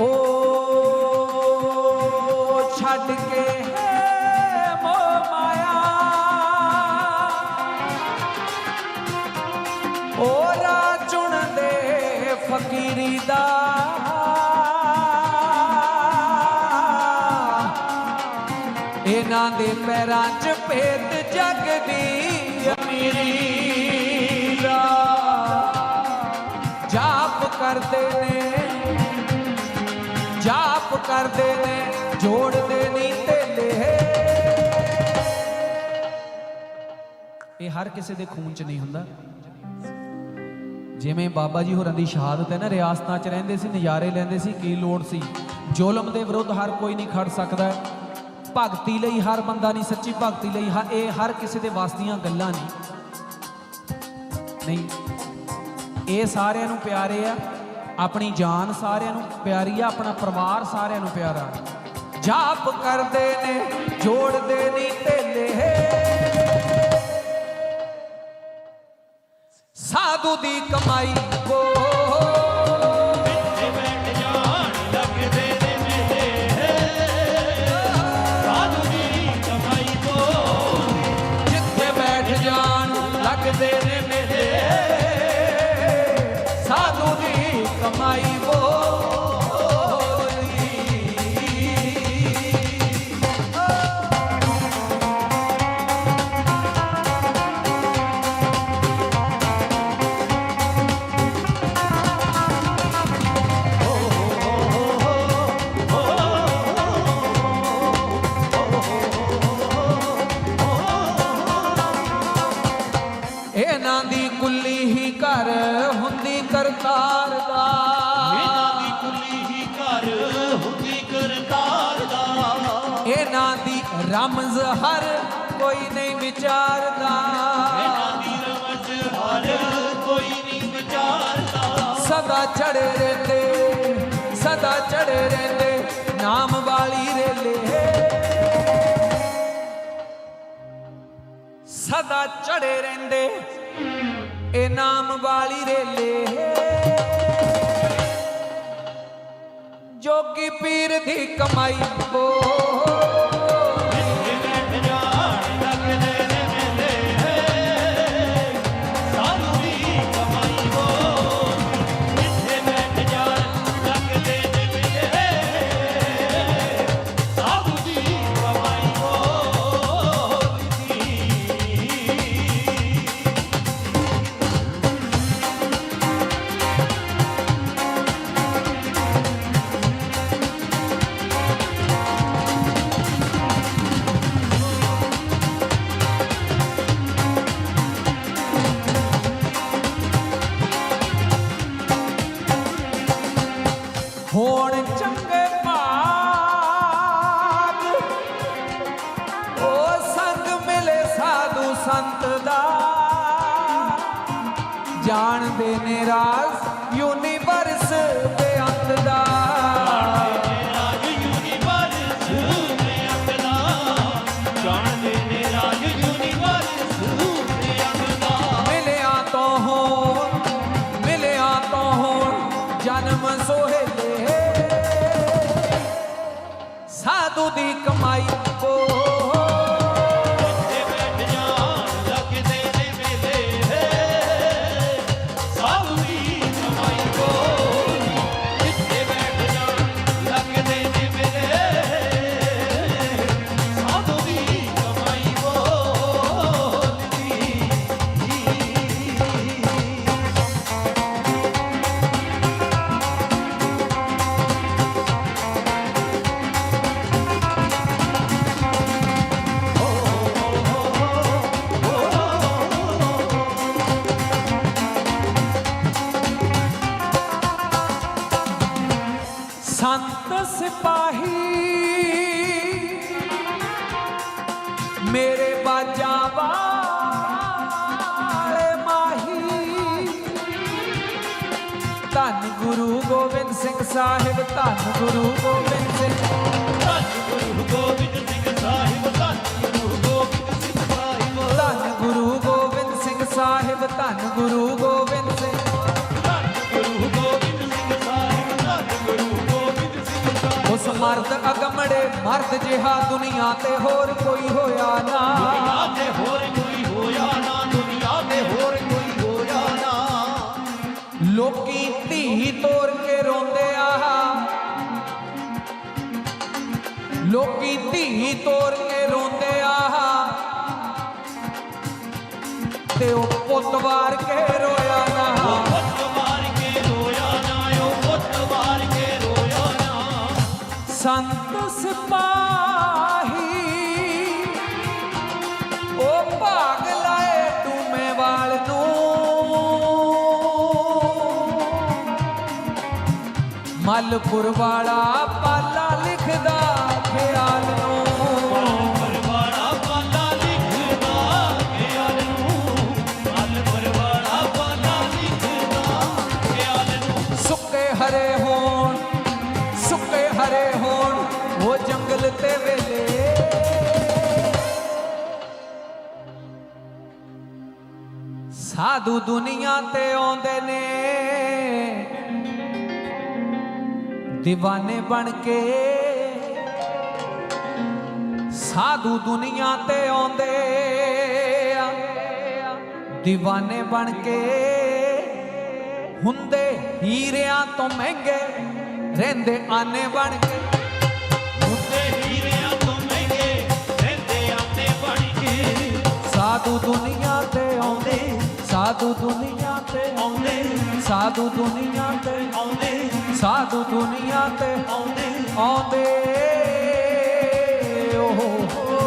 ਉਹ ਛੱਡ ਕੇ ਹੈ ਮੋਹ ਮਾਇਆ। ਉਹ ਰਾਹ ਚੁਣਦੇ ਫਕੀਰੀ ਦਾ। ਇਹਨਾਂ ਦੇ ਪੈਰਾਂ 'ਚ ਭੇਦ ਜਗ ਦੀ ਅਮੀਰੀ। ਜਾਪ ਨੇ, ਜੋੜਦੇ ਨਹੀਂ ਤੇਲੇ। ਇਹ ਹਰ ਕਿਸੇ ਦੇ ਖੂਨ 'ਚ ਨਹੀਂ ਹੁੰਦਾ। ਜਿਵੇਂ ਬਾਬਾ ਜੀ ਹੋਰਾਂ ਦੀ ਸ਼ਹਾਦਤ ਹੈ ਨਾ, ਰਿਆਸਤਾਂ 'ਚ ਰਹਿੰਦੇ ਸੀ, ਨਜ਼ਾਰੇ ਲੈਂਦੇ ਸੀ, ਕੀ ਲੋੜ ਸੀ? ਜ਼ੁਲਮ ਦੇ ਵਿਰੁੱਧ ਹਰ ਕੋਈ ਨਹੀਂ ਖੜ ਸਕਦਾ। ਭਗਤੀ ਲਈ ਹਰ ਬੰਦਾ ਨਹੀਂ, ਸੱਚੀ ਭਗਤੀ ਲਈ ਇਹ ਹਰ ਕਿਸੇ ਦੇ ਵੱਸ ਦੀਆਂ ਗੱਲਾਂ ਨਹੀਂ ਨਹੀਂ, ਇਹ ਸਾਰਿਆਂ ਨੂੰ ਪਿਆਰੇ ਆ। ਆਪਣੀ ਜਾਨ ਸਾਰਿਆਂ ਨੂੰ ਪਿਆਰੀ ਆ, ਆਪਣਾ ਪਰਿਵਾਰ ਸਾਰਿਆਂ ਨੂੰ ਪਿਆਰਾ। ਜਾਪ ਕਰਦੇ ਨੇ, ਜੋੜਦੇ ਨਹੀਂ ਤੇਲੇ ਸਾਧੂ ਦੀ ਕਮਾਈ ਕੋ ਕਰਤਾਰ ਦਾ। ਇਹਨਾਂ ਦੀ ਕੁੱਲੀ ਹੀ ਘਰ ਹੁੰਦੀ ਕਰਤਾਰ ਦਾ। ਇਹਨਾਂ ਦੀ ਰਮਜ਼ ਹਰ ਕੋਈ ਨਹੀਂ ਵਿਚਾਰਦਾ। ਇਹਨਾਂ ਦੀ ਰਮਜ ਹਰ ਕੋਈ ਨਹੀਂ ਵਿਚਾਰਦਾ। ਸਦਾ ਚੜੇ ਰਹਿੰਦੇ ਸਦਾ ਚੜੇ ਰਹਿੰਦੇ ਨਾਮ ਵਾਲੀ ਰੇਲੇ। ਸਦਾ ਚੜੇ ਰਹਿੰਦੇ। ਇਹ ਨਾਮ ਵਾਲੀ ਰੇਲੇ। ਜੋਗੀ ਪੀਰ ਦੀ ਕਮਾਈ ਬੋ horn and jump. ਦੀ ਕਮਾਈ ਕੋ ਮੇਰੇ ਬਾਜਾ ਵਾਲੇ ਮਾਹੀ। ਧੰਨ ਗੁਰੂ ਗੋਬਿੰਦ ਸਿੰਘ ਸਾਹਿਬ ਧੰਨ ਗੁਰੂ ਮਰਦ ਅਗਮੜੇ ਮਰਦ ਜਿਹਾ ਦੁਨੀਆ ਤੇ ਹੋਰ ਕੋਈ ਹੋਇਆ ਨਾ। ਦੁਨੀਆ ਤੇ ਹੋਰ ਕੋਈ ਹੋਇਆ ਨਾ ਦੁਨੀਆ ਤੇ ਹੋਰ ਕੋਈ ਹੋਇਆ ਨਾ। ਲੋਕੀ ਧੀ ਤੋਰ ਕੇ ਰੋਂਦੇ ਆ। ਲੋਕੀ ਧੀ ਤੋਰ ਕੇ ਰੋਂਦੇ ਆ। ਤੇ ਉਹ ਪੁੱਤ ਵਾਰ ਕੇ ਮਲਪੁਰ ਵਾਲਾ ਪਾਲਾ ਲਿਖਦਾ ਖਿਆਲ ਨੂੰ। ਪਰਵਾੜਾ ਪਾਲਾ ਲਿਖਦਾ ਖਿਆਲ ਨੂੰ। ਅਲ ਪਰਵਾੜਾ ਪਾਲਾ ਲਿਖਦਾ ਖਿਆਲ ਨੂੰ। ਸੁੱਕੇ ਹਰੇ ਹੋਣ ਸੁੱਕੇ ਹਰੇ ਹੋਣ ਉਹ ਜੰਗਲ ਤੇ ਵੇਲੇ। ਸਾਧੂ ਦੁਨੀਆ ਤੇ ਆਉਂਦੇ ਨੇ। دیਵਾਨੇ ਬਣ ਕੇ ਸਾਧੂ ਦੁਨੀਆ ਤੇ ਆਉਂਦੇ ਆ دیਵਾਨੇ ਬਣ ਕੇ ਹੁੰਦੇ ਹੀਰਿਆਂ ਤੋਂ ਮਹਿੰਗੇ ਰਹਿੰਦੇ ਆਨੇ ਬਣ ਕੇ ਹੁੰਦੇ ਹੀਰਿਆਂ ਤੋਂ ਮਹਿੰਗੇ ਰਹਿੰਦੇ ਆਨੇ ਬਣ ਕੇ ਸਾਧੂ ਦੁਨੀਆ ਤੇ ਆਉਂਦੇ ਸਾਧੂ ਦੁਨੀਆ ਤੇ ਆਉਂਦੇ ਸਾਧੂ ਦੁਨੀਆ ਤੇ ਆਉਂਦੇ ਸਾਧੂ ਦੁਨੀਆ ਤੇ ਆਉਂਦੇ ਆਉਂਦੇ ਓਹ